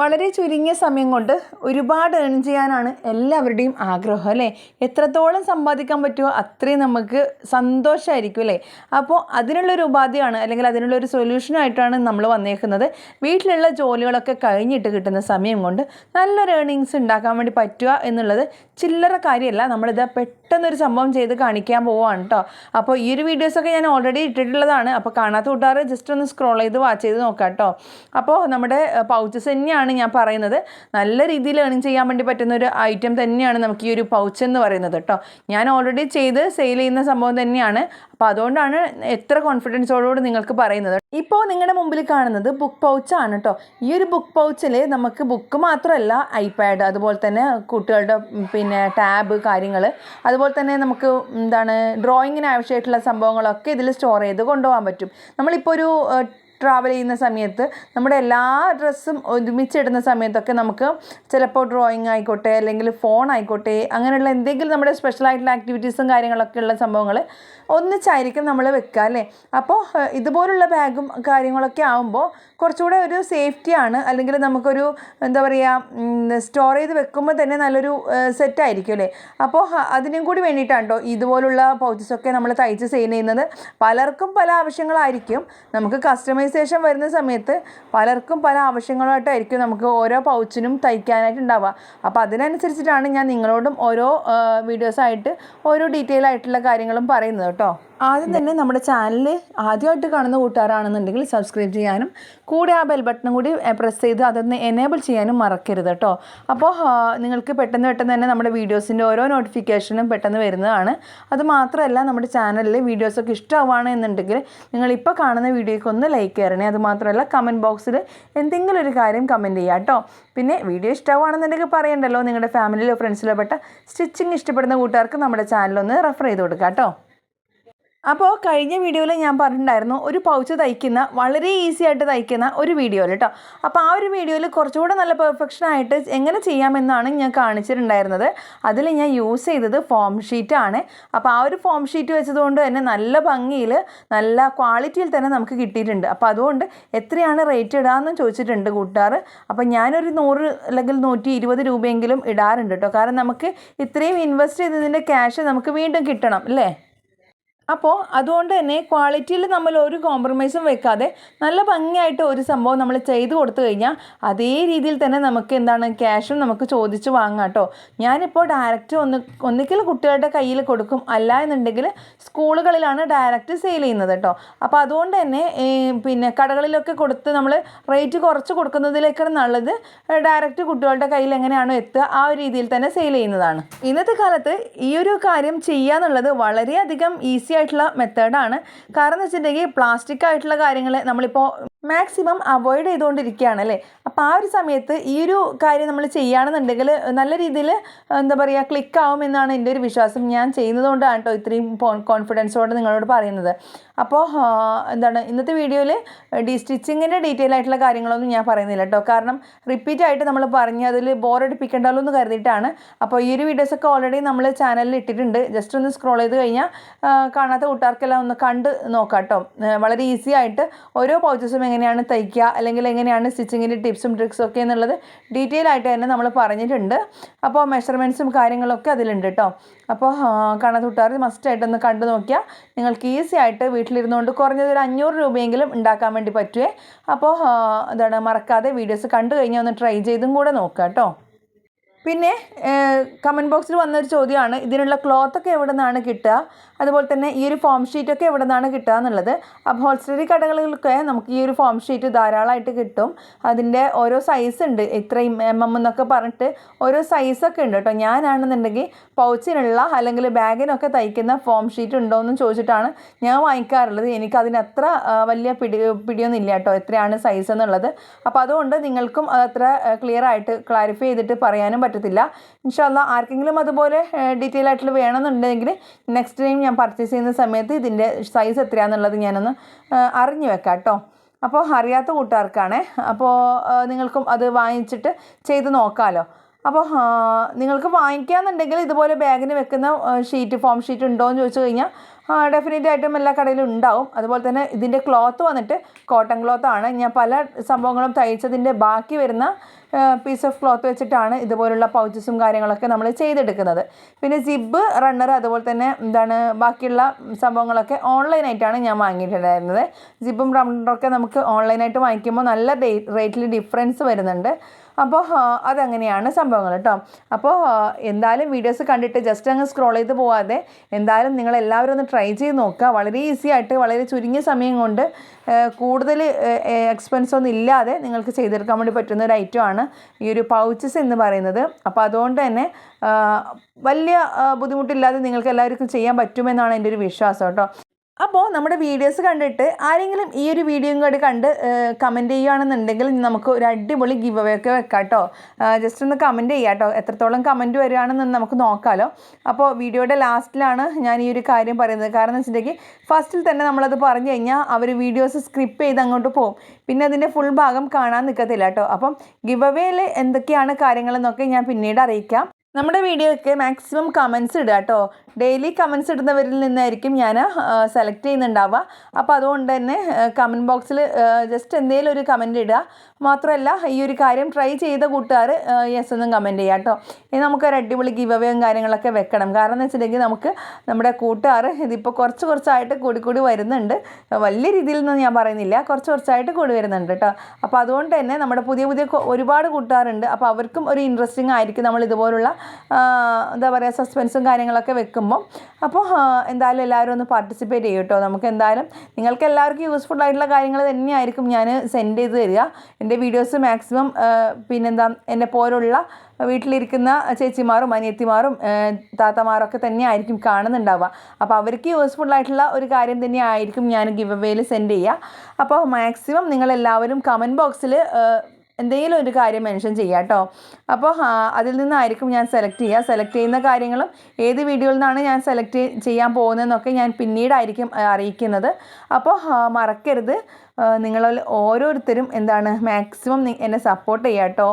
വളരെ ചുരുങ്ങിയ സമയം കൊണ്ട് ഒരുപാട് ഏൺ ചെയ്യാനാണ് എല്ലാവരുടെയും ആഗ്രഹം അല്ലേ? എത്രത്തോളം സമ്പാദിക്കാൻ പറ്റുമോ അത്രയും നമുക്ക് സന്തോഷമായിരിക്കും അല്ലേ? അപ്പോൾ അതിനുള്ളൊരു ഉപാധിയാണ് അല്ലെങ്കിൽ അതിനുള്ളൊരു സൊല്യൂഷനായിട്ടാണ് നമ്മൾ വന്നേക്കുന്നത്. വീട്ടിലുള്ള ജോലികളൊക്കെ കഴിഞ്ഞിട്ട് കിട്ടുന്ന സമയം കൊണ്ട് നല്ലൊരു ഏണിങ്സ് ഉണ്ടാക്കാൻ വേണ്ടി പറ്റുക എന്നുള്ളത് ചില്ലറ കാര്യമല്ല. നമ്മളിത് പെട്ടെന്നൊരു സംഭവം ചെയ്ത് കാണിക്കാൻ പോവുകയാണ് കേട്ടോ അപ്പോൾ ഈ ഒരു വീഡിയോസൊക്കെ ഞാൻ ഓൾറെഡി ഇട്ടിട്ടുള്ളതാണ്. അപ്പോൾ കാണാത്ത കൂട്ടുകാർ ജസ്റ്റ് ഒന്ന് സ്ക്രോൾ ചെയ്ത് വാച്ച് ചെയ്ത് നോക്കാം കേട്ടോ അപ്പോൾ നമ്മുടെ പൗച്ചസ് തന്നെയാണ് ഞാൻ പറയുന്നത്. നല്ല രീതിയിൽ ഏണിങ് ചെയ്യാൻ വേണ്ടി പറ്റുന്ന ഒരു ഐറ്റം തന്നെയാണ് നമുക്ക് ഈ ഒരു പൗച്ച് എന്ന് പറയുന്നത് കേട്ടോ ഞാൻ ഓൾറെഡി ചെയ്ത് സെയിൽ ചെയ്യുന്ന സംഭവം തന്നെയാണ്. അപ്പോൾ അതുകൊണ്ടാണ് എത്ര കോൺഫിഡൻസോടുകൂടി നിങ്ങൾക്ക് പറയുന്നത്. ഇപ്പോൾ നിങ്ങളുടെ മുമ്പിൽ കാണുന്നത് ബുക്ക് പൗച്ചാണ് കേട്ടോ ഈ ഒരു ബുക്ക് പൗച്ചിൽ നമുക്ക് ബുക്ക് മാത്രമല്ല ഐപാഡ് അതുപോലെ തന്നെ കുട്ടികളുടെ പിന്നെ ടാബ് കാര്യങ്ങൾ അതുപോലെ തന്നെ നമുക്ക് എന്താണ് ഡ്രോയിങ്ങിന് ആവശ്യമായിട്ടുള്ള സംഭവങ്ങളൊക്കെ ഇതിൽ സ്റ്റോർ ചെയ്ത് കൊണ്ടുപോകാൻ പറ്റും. നമ്മളിപ്പോൾ ഒരു ട്രാവൽ ചെയ്യുന്ന സമയത്ത് നമ്മുടെ എല്ലാ ഡ്രസ്സും ഒരുമിച്ചിടുന്ന സമയത്തൊക്കെ നമുക്ക് ചിലപ്പോൾ ഡ്രോയിങ് ആയിക്കോട്ടെ അല്ലെങ്കിൽ ഫോൺ ആയിക്കോട്ടെ അങ്ങനെയുള്ള എന്തെങ്കിലും നമ്മുടെ സ്പെഷ്യൽ ആയിട്ടുള്ള ആക്ടിവിറ്റീസും കാര്യങ്ങളൊക്കെ ഉള്ള സംഭവങ്ങൾ ഒന്നിച്ചായിരിക്കും നമ്മൾ വെക്കുക അല്ലേ? അപ്പോൾ ഇതുപോലുള്ള ബാഗും കാര്യങ്ങളൊക്കെ ആകുമ്പോൾ കുറച്ചുകൂടെ ഒരു സേഫ്റ്റിയാണ് അല്ലെങ്കിൽ നമുക്കൊരു എന്താ പറയുക സ്റ്റോർ ചെയ്ത് വെക്കുമ്പോൾ തന്നെ നല്ലൊരു സെറ്റായിരിക്കും അല്ലേ? അപ്പോൾ അതിനും കൂടി വേണ്ടിയിട്ടാണ് കേട്ടോ ഇതുപോലുള്ള പൗച്ചസൊക്കെ നമ്മൾ തയ്ച്ച് സെയിൽ ചെയ്യുന്നത്. പലർക്കും പല ആവശ്യങ്ങളായിരിക്കും. നമുക്ക് കസ്റ്റമൈസേഷൻ വരുന്ന സമയത്ത് പലർക്കും പല ആവശ്യങ്ങളായിട്ടായിരിക്കും നമുക്ക് ഓരോ പൗച്ചിനും തയ്ക്കാനായിട്ട് ഉണ്ടാവുക. അപ്പോൾ അതിനനുസരിച്ചിട്ടാണ് ഞാൻ നിങ്ങളോടും ഓരോ വീഡിയോസായിട്ട് ഓരോ ഡീറ്റെയിൽ ആയിട്ടുള്ള കാര്യങ്ങളും പറയുന്നത് കേട്ടോ. ആദ്യം തന്നെ നമ്മുടെ ചാനൽ ആദ്യമായിട്ട് കാണുന്ന കൂട്ടുകാരാണെന്നുണ്ടെങ്കിൽ സബ്സ്ക്രൈബ് ചെയ്യാനും കൂടെ ആ ബെൽ ബട്ടണും കൂടി പ്രസ് ചെയ്ത് അതൊന്ന് എനേബിൾ ചെയ്യാനും മറക്കരുത് കേട്ടോ അപ്പോൾ നിങ്ങൾക്ക് പെട്ടെന്ന് പെട്ടെന്ന് തന്നെ നമ്മുടെ വീഡിയോസിന്റെ ഓരോ നോട്ടിഫിക്കേഷനും പെട്ടെന്ന് വരുന്നതാണ്. അത് മാത്രമല്ല നമ്മുടെ ചാനലിൽ വീഡിയോസൊക്കെ ഇഷ്ടമാവുകയാണ് എന്നുണ്ടെങ്കിൽ നിങ്ങൾ ഇപ്പോൾ കാണുന്ന വീഡിയോയ്ക്ക് ഒന്ന് ലൈക്ക് ചെയ്യണേ അത് മാത്രമല്ല കമന്റ് ബോക്സിൽ എന്തെങ്കിലും ഒരു കാര്യം കമന്റ് ചെയ്യുക കേട്ടോ പിന്നെ വീഡിയോ ഇഷ്ടമാണെന്നുണ്ടെങ്കിൽ പറയണ്ടല്ലോ. നിങ്ങളുടെ ഫാമിലിയിലോ ഫ്രണ്ട്സിലോ പെട്ട സ്റ്റിച്ചിങ് ഇഷ്ടപ്പെടുന്ന കൂട്ടുകാർക്ക് നമ്മുടെ ചാനലൊന്ന് റെഫർ ചെയ്ത് കൊടുക്കാം കേട്ടോ അപ്പോൾ കഴിഞ്ഞ വീഡിയോയിൽ ഞാൻ പറഞ്ഞിട്ടുണ്ടായിരുന്നു ഒരു പൗച്ച് തയ്ക്കുന്ന വളരെ ഈസി ആയിട്ട് തയ്ക്കുന്ന ഒരു വീഡിയോയിൽ കേട്ടോ അപ്പോൾ ആ ഒരു വീഡിയോയിൽ കുറച്ചുകൂടെ നല്ല പെർഫെക്ഷൻ ആയിട്ട് എങ്ങനെ ചെയ്യാമെന്നാണ് ഞാൻ കാണിച്ചിട്ടുണ്ടായിരുന്നത്. അതിൽ ഞാൻ യൂസ് ചെയ്തത് ഫോം ഷീറ്റാണ് അപ്പോൾ ആ ഒരു ഫോം ഷീറ്റ് വെച്ചതുകൊണ്ട് തന്നെ നല്ല ഭംഗിയിൽ നല്ല ക്വാളിറ്റിയിൽ തന്നെ നമുക്ക് കിട്ടിയിട്ടുണ്ട്. അപ്പോൾ അതുകൊണ്ട് എത്രയാണ് റേറ്റ് ഇടാമെന്ന് ചോദിച്ചിട്ടുണ്ട് കൂട്ടുകാർ. അപ്പോൾ ഞാനൊരു നൂറ് അല്ലെങ്കിൽ നൂറ്റി ഇരുപത് രൂപയെങ്കിലും ഇടാറുണ്ട് കേട്ടോ കാരണം നമുക്ക് ഇത്രയും ഇൻവെസ്റ്റ് ചെയ്തതിന്റെ ക്യാഷ് നമുക്ക് വീണ്ടും കിട്ടണം അല്ലേ? അപ്പോൾ അതുകൊണ്ട് തന്നെ ക്വാളിറ്റിയിൽ നമ്മൾ ഒരു കോംപ്രമൈസും വെക്കാതെ നല്ല ഭംഗിയായിട്ട് ഒരു സംഭവം നമ്മൾ ചെയ്ത് കൊടുത്തു കഴിഞ്ഞാൽ അതേ രീതിയിൽ തന്നെ നമുക്ക് എന്താണ് ക്യാഷും നമുക്ക് ചോദിച്ച് വാങ്ങാം കേട്ടോ. ഞാനിപ്പോൾ ഡയറക്റ്റ് ഒന്ന് ഒന്നിക്കൽ കുട്ടികളുടെ കയ്യിൽ കൊടുക്കും. അല്ല എന്നുണ്ടെങ്കിൽ സ്കൂളുകളിലാണ് ഡയറക്റ്റ് സെയിൽ ചെയ്യുന്നത് കേട്ടോ. അപ്പോൾ അതുകൊണ്ട് തന്നെ പിന്നെ കടകളിലൊക്കെ കൊടുത്ത് നമ്മൾ റേറ്റ് കുറച്ച് കൊടുക്കുന്നതിലേക്കാണ് നല്ലത്. ഡയറക്റ്റ് കുട്ടികളുടെ കയ്യിൽ എങ്ങനെയാണോ എത്തുക ആ ഒരു രീതിയിൽ തന്നെ സെയിൽ ചെയ്യുന്നതാണ്. ഇന്നത്തെ കാലത്ത് ഈ ഒരു കാര്യം ചെയ്യുക എന്നുള്ളത് വളരെയധികം ഈസി ആയിട്ടുള്ള മെത്തേഡാണ്. കാരണം എന്ന് വെച്ചിട്ടുണ്ടെങ്കിൽ പ്ലാസ്റ്റിക് ആയിട്ടുള്ള കാര്യങ്ങൾ നമ്മളിപ്പോൾ മാക്സിമം അവോയ്ഡ് ചെയ്തുകൊണ്ടിരിക്കുകയാണ് അല്ലേ? അപ്പോൾ ആ ഒരു സമയത്ത് ഈ ഒരു കാര്യം നമ്മൾ ചെയ്യുകയാണെന്നുണ്ടെങ്കിൽ നല്ല രീതിയിൽ എന്താ പറയുക ക്ലിക്ക് ആവുമെന്നാണ് എന്റെ ഒരു വിശ്വാസം. ഞാൻ ചെയ്യുന്നതുകൊണ്ടാണ് കേട്ടോ ഇത്രയും കോൺഫിഡൻസോടെ നിങ്ങളോട് പറയുന്നത്. അപ്പോൾ എന്താണ് ഇന്നത്തെ വീഡിയോയിൽ ഡി സ്റ്റിച്ചിങ്ങിന്റെ ഡീറ്റെയിൽ ആയിട്ടുള്ള കാര്യങ്ങളൊന്നും ഞാൻ പറയുന്നില്ല കേട്ടോ കാരണം റിപ്പീറ്റ് ആയിട്ട് നമ്മൾ പറഞ്ഞ് അതിൽ ബോറടിപ്പിക്കേണ്ടല്ലോ എന്ന് കരുതിയിട്ടാണ്. അപ്പോൾ ഈ ഒരു വീഡിയോസൊക്കെ ഓൾറെഡി നമ്മൾ ചാനലിൽ ഇട്ടിട്ടുണ്ട്. ജസ്റ്റ് ഒന്ന് സ്ക്രോൾ ചെയ്ത് കഴിഞ്ഞാൽ കാണാത്ത കൂട്ടുകാർക്കെല്ലാം ഒന്ന് കണ്ട് നോക്കാം കേട്ടോ വളരെ ഈസി ആയിട്ട് ഓരോ പൗച്ചസും എങ്ങനെയാണ് തയ്ക്കുക അല്ലെങ്കിൽ എങ്ങനെയാണ് സ്റ്റിച്ചിങ്ങിന്റെ ടിപ്സും ട്രിക്സും ഒക്കെ എന്നുള്ളത് ഡീറ്റെയിൽ ആയിട്ട് തന്നെ നമ്മൾ പറഞ്ഞിട്ടുണ്ട്. അപ്പോൾ മെഷർമെന്റ്സും കാര്യങ്ങളൊക്കെ അതിലുണ്ട് കേട്ടോ അപ്പോൾ കൂട്ടുകാർ മസ്റ്റായിട്ടൊന്ന് കണ്ടു നോക്കിയാൽ നിങ്ങൾക്ക് ഈസി ആയിട്ട് വീട്ടിലിരുന്നുകൊണ്ട് കുറഞ്ഞത് ഒരു അഞ്ഞൂറ് രൂപയെങ്കിലും ഉണ്ടാക്കാൻ വേണ്ടി പറ്റുമേ അപ്പോൾ എന്താണ് മറക്കാതെ വീഡിയോസ് കണ്ടു കഴിഞ്ഞാൽ ഒന്ന് ട്രൈ ചെയ്തും കൂടെ നോക്കുക കേട്ടോ പിന്നെ കമന്റ് ബോക്സിൽ വന്നൊരു ചോദ്യമാണ് ഇതിനുള്ള ക്ലോത്തൊക്കെ എവിടെ നിന്നാണ് കിട്ടുക? അതുപോലെ തന്നെ ഈ ഒരു ഫോം ഷീറ്റൊക്കെ എവിടെ നിന്നാണ് കിട്ടുക എന്നുള്ളത്. അപ്പോൾ ഹോൾസ്റ്ററി കടകളിലൊക്കെ നമുക്ക് ഈ ഒരു ഫോം ഷീറ്റ് ധാരാളമായിട്ട് കിട്ടും. അതിന്റെ ഓരോ സൈസ് ഉണ്ട്. ഇത്രയും എം എം എന്നൊക്കെ പറഞ്ഞിട്ട് ഓരോ സൈസൊക്കെ ഉണ്ട് കേട്ടോ. ഞാനാണെന്നുണ്ടെങ്കിൽ പൗച്ചിനുള്ള അല്ലെങ്കിൽ ബാഗിനൊക്കെ തയ്ക്കുന്ന ഫോം ഷീറ്റ് ഉണ്ടോ എന്ന് ചോദിച്ചിട്ടാണ് ഞാൻ വാങ്ങിക്കാറുള്ളത്. എനിക്ക് അതിനത്ര വലിയ പിടി പിടിയൊന്നും ഇല്ല കേട്ടോ. എത്രയാണ് സൈസ് എന്നുള്ളത്. അപ്പോൾ അതുകൊണ്ട് നിങ്ങൾക്കും അത്ര ക്ലിയർ ആയിട്ട് ക്ലാരിഫൈ ചെയ്തിട്ട് പറയാനും പറ്റത്തില്ല. ഇൻഷാല്ല ആർക്കെങ്കിലും അതുപോലെ ഡീറ്റെയിൽ ആയിട്ടുള്ള വേണമെന്നുണ്ടെങ്കിൽ നെക്സ്റ്റ് ടൈം ഞാൻ പർച്ചേസ് ചെയ്യുന്ന സമയത്ത് ഇതിന്റെ സൈസ് എത്രയാണെന്നുള്ളത് ഞാനൊന്ന് അറിഞ്ഞു വെക്കാം കേട്ടോ അപ്പോൾ അറിയാത്ത കൂട്ടുകാർക്കാണേ അപ്പോൾ നിങ്ങൾക്കും അത് വാങ്ങിച്ചിട്ട് ചെയ്ത് നോക്കാമല്ലോ അപ്പോൾ നിങ്ങൾക്ക് വാങ്ങിക്കാന്നുണ്ടെങ്കിൽ ഇതുപോലെ ബാഗിന് വെക്കുന്ന ഷീറ്റ് ഫോം ഷീറ്റ് ഉണ്ടോ എന്ന് ചോദിച്ചു കഴിഞ്ഞാൽ ഡെഫിനറ്റ് ആയിട്ടും എല്ലാ കടയിലും ഉണ്ടാവും. അതുപോലെ തന്നെ ഇതിന്റെ ക്ലോത്ത് വന്നിട്ട് കോട്ടൺ ക്ലോത്ത് ആണ്. ഞാൻ പല സംഭവങ്ങളും തയ്ച്ചതിന്റെ ബാക്കി വരുന്ന പീസ് ഓഫ് ക്ലോത്ത് വെച്ചിട്ടാണ് ഇതുപോലുള്ള പൗച്ചസും കാര്യങ്ങളൊക്കെ നമ്മൾ ചെയ്തെടുക്കുന്നത്. പിന്നെ സിബ് റണ്ണർ അതുപോലെ തന്നെ എന്താണ് ബാക്കിയുള്ള സംഭവങ്ങളൊക്കെ ഓൺലൈനായിട്ടാണ് ഞാൻ വാങ്ങിയിട്ടുണ്ടായിരുന്നത്. ജിബും റണ്ണറൊക്കെ നമുക്ക് ഓൺലൈനായിട്ട് വാങ്ങിക്കുമ്പോൾ നല്ല റേറ്റിൽ ഡിഫറൻസ് വരുന്നുണ്ട്. അപ്പോൾ അതങ്ങനെയാണ് സംഭവങ്ങൾ കേട്ടോ അപ്പോൾ എന്തായാലും വീഡിയോസ് കണ്ടിട്ട് ജസ്റ്റ് അങ്ങ് സ്ക്രോൾ ചെയ്ത് പോവാതെ എന്തായാലും നിങ്ങൾ എല്ലാവരും ഒന്ന് ട്രൈ ചെയ്ത് നോക്കുക. വളരെ ഈസി ആയിട്ട് വളരെ ചുരുങ്ങിയ സമയം കൊണ്ട് കൂടുതൽ എക്സ്പെൻസ് ഒന്നും ഇല്ലാതെ നിങ്ങൾക്ക് ചെയ്തെടുക്കാൻ വേണ്ടി പറ്റുന്ന ഒരു ഐറ്റമാണ് ഈ ഒരു പൗച്ചസ് എന്ന് പറയുന്നത്. അപ്പോൾ അതുകൊണ്ട് തന്നെ വലിയ ബുദ്ധിമുട്ടില്ലാതെ നിങ്ങൾക്ക് എല്ലാവർക്കും ചെയ്യാൻ പറ്റുമെന്നാണ് എന്റെ ഒരു വിശ്വാസം കേട്ടോ. അപ്പോൾ നമ്മുടെ വീഡിയോസ് കണ്ടിട്ട് ആരെങ്കിലും ഈ ഒരു വീഡിയോയും കൂടി കണ്ട് കമന്റ് ചെയ്യുകയാണെന്നുണ്ടെങ്കിൽ നമുക്ക് ഒരു അടിപൊളി ഗിവ് അവേ ഒക്കെ വെക്കാം കേട്ടോ ജസ്റ്റ് ഒന്ന് കമന്റ് ചെയ്യാം കേട്ടോ. എത്രത്തോളം കമന്റ് വരികയാണെന്ന് നമുക്ക് നോക്കാമല്ലോ അപ്പോൾ വീഡിയോയുടെ ലാസ്റ്റിലാണ് ഞാൻ ഈ ഒരു കാര്യം പറയുന്നത്. കാരണം എന്ന് വെച്ചിട്ടുണ്ടെങ്കിൽ ഫസ്റ്റിൽ തന്നെ നമ്മളത് പറഞ്ഞു കഴിഞ്ഞാൽ അവർ വീഡിയോസ് സ്ക്രിപ്റ്റ് ചെയ്ത് അങ്ങോട്ട് പോകും. പിന്നെ അതിന്റെ ഫുൾ ഭാഗം കാണാൻ നിൽക്കത്തില്ല കേട്ടോ. അപ്പം ഗിവ് അവേയിൽ എന്തൊക്കെയാണ് കാര്യങ്ങളെന്നൊക്കെ ഞാൻ പിന്നീട് അറിയിക്കാം. നമ്മുടെ വീഡിയോയ്ക്ക് മാക്സിമം കമൻസ് ഇടുക കേട്ടോ. ഡെയിലി കമൻസ് ഇടുന്നവരിൽ നിന്നായിരിക്കും ഞാൻ സെലക്ട് ചെയ്യുന്നുണ്ടാവുക. അപ്പോൾ അതുകൊണ്ട് തന്നെ കമന്റ് ബോക്സിൽ ജസ്റ്റ് എന്തെങ്കിലും ഒരു കമന്റ് ഇടുക. മാത്രമല്ല ഈ ഒരു കാര്യം ട്രൈ ചെയ്ത കൂട്ടുകാർ യെസ് എന്നും കമന്റ് ചെയ്യാം കേട്ടോ. ഇനി നമുക്കൊരു അടിപൊളി ഗിവ് അവേയും കാര്യങ്ങളൊക്കെ വെക്കണം. കാരണം എന്ന് വെച്ചിട്ടുണ്ടെങ്കിൽ നമുക്ക് നമ്മുടെ കൂട്ടുകാർ ഇതിപ്പോൾ കുറച്ച് കുറച്ചായിട്ട് കൂടി കൂടി വരുന്നുണ്ട്. വലിയ രീതിയിൽ ഒന്നും ഞാൻ പറയുന്നില്ല. കുറച്ച് കുറച്ചായിട്ട് കൂടി വരുന്നുണ്ട് കേട്ടോ. അപ്പോൾ അതുകൊണ്ട് തന്നെ നമ്മുടെ പുതിയ പുതിയ ഒരുപാട് കൂട്ടുകാരുണ്ട്. അപ്പോൾ അവർക്കും ഒരു ഇൻട്രസ്റ്റിംഗ് ആയിരിക്കും നമ്മൾ ഇതുപോലുള്ള എന്താ പറയുക സസ്പെൻസും കാര്യങ്ങളൊക്കെ വെക്കുമ്പോൾ അപ്പോൾ എന്തായാലും എല്ലാവരും ഒന്ന് പാർട്ടിസിപ്പേറ്റ് ചെയ്യും കേട്ടോ നമുക്ക് എന്തായാലും നിങ്ങൾക്ക് എല്ലാവർക്കും യൂസ്ഫുൾ ആയിട്ടുള്ള കാര്യങ്ങൾ തന്നെയായിരിക്കും ഞാൻ സെൻഡ് ചെയ്ത് തരിക. എന്റെ വീഡിയോസ് മാക്സിമം പിന്നെന്താ എന്നെ പോലുള്ള വീട്ടിലിരിക്കുന്ന ചേച്ചിമാരും അനിയത്തിമാരും താത്തമാരൊക്കെ തന്നെ ആയിരിക്കും കാണുന്നുണ്ടാവുക. അപ്പോൾ അവർക്ക് യൂസ്ഫുൾ ആയിട്ടുള്ള ഒരു കാര്യം തന്നെ ആയിരിക്കും ഞാൻ ഗിവ് അവേയിൽ സെൻഡ് ചെയ്യുക. അപ്പോൾ മാക്സിമം നിങ്ങളെല്ലാവരും കമന്റ് ബോക്സിൽ എന്തെങ്കിലും ഒരു കാര്യം മെൻഷൻ ചെയ്യാം കേട്ടോ അപ്പോൾ അതിൽ നിന്നായിരിക്കും ഞാൻ സെലക്ട് ചെയ്യുക. സെലക്ട് ചെയ്യുന്ന കാര്യങ്ങളും ഏത് വീഡിയോയിൽ നിന്നാണ് ഞാൻ സെലക്ട് ചെയ്യാൻ പോകുന്നതെന്നൊക്കെ ഞാൻ പിന്നീടായിരിക്കും അറിയിക്കുന്നത്. അപ്പോൾ മറക്കരുത്. നിങ്ങൾ ഓരോരുത്തരും എന്താണ് മാക്സിമം എന്നെ സപ്പോർട്ട് ചെയ്യുക കേട്ടോ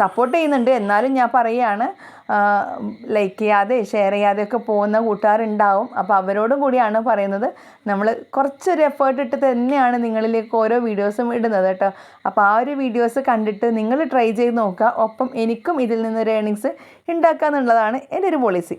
സപ്പോർട്ട് ചെയ്യുന്നുണ്ട്. എന്നാലും ഞാൻ പറയുകയാണ് ലൈക്ക് ചെയ്യാതെ ഷെയർ ചെയ്യാതെയൊക്കെ പോകുന്ന കൂട്ടുകാരുണ്ടാവും. അപ്പോൾ അവരോടും കൂടിയാണ് പറയുന്നത്. നമ്മൾ കുറച്ചൊരു എഫേർട്ട് ഇട്ട് തന്നെയാണ് നിങ്ങളിലേക്ക് ഓരോ വീഡിയോസും ഇടുന്നത് കേട്ടോ. അപ്പോൾ ആ ഒരു വീഡിയോസ് കണ്ടിട്ട് നിങ്ങൾ ട്രൈ ചെയ്ത് നോക്കുക. ഒപ്പം എനിക്കും ഇതിൽ നിന്നൊരു ഏണിങ്സ് ഉണ്ടാക്കുക എന്നുള്ളതാണ് എന്റെ ഒരു പോളിസി